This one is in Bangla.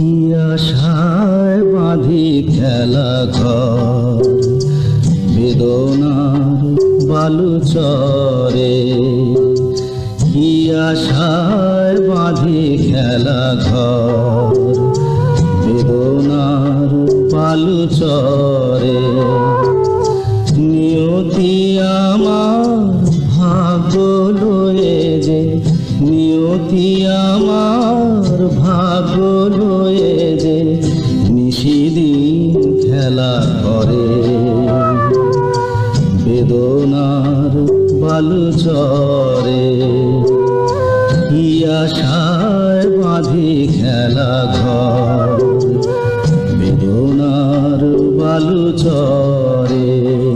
কি আশায় বাঁধি খেলা ঘর। বেদনার বালু চরে, কি আশায় বাঁধি খেলা ঘর। বেদনার বালু চরে, নিয়তি আমার ভাগ্য লয়ে যে, নিয়তি আমার ভাগ্য নিশিদিন খেলা করে। বেদনার বালু চরে। কি আশায় বাঁধি খেলা ঘর। বেদনার বালু চরে।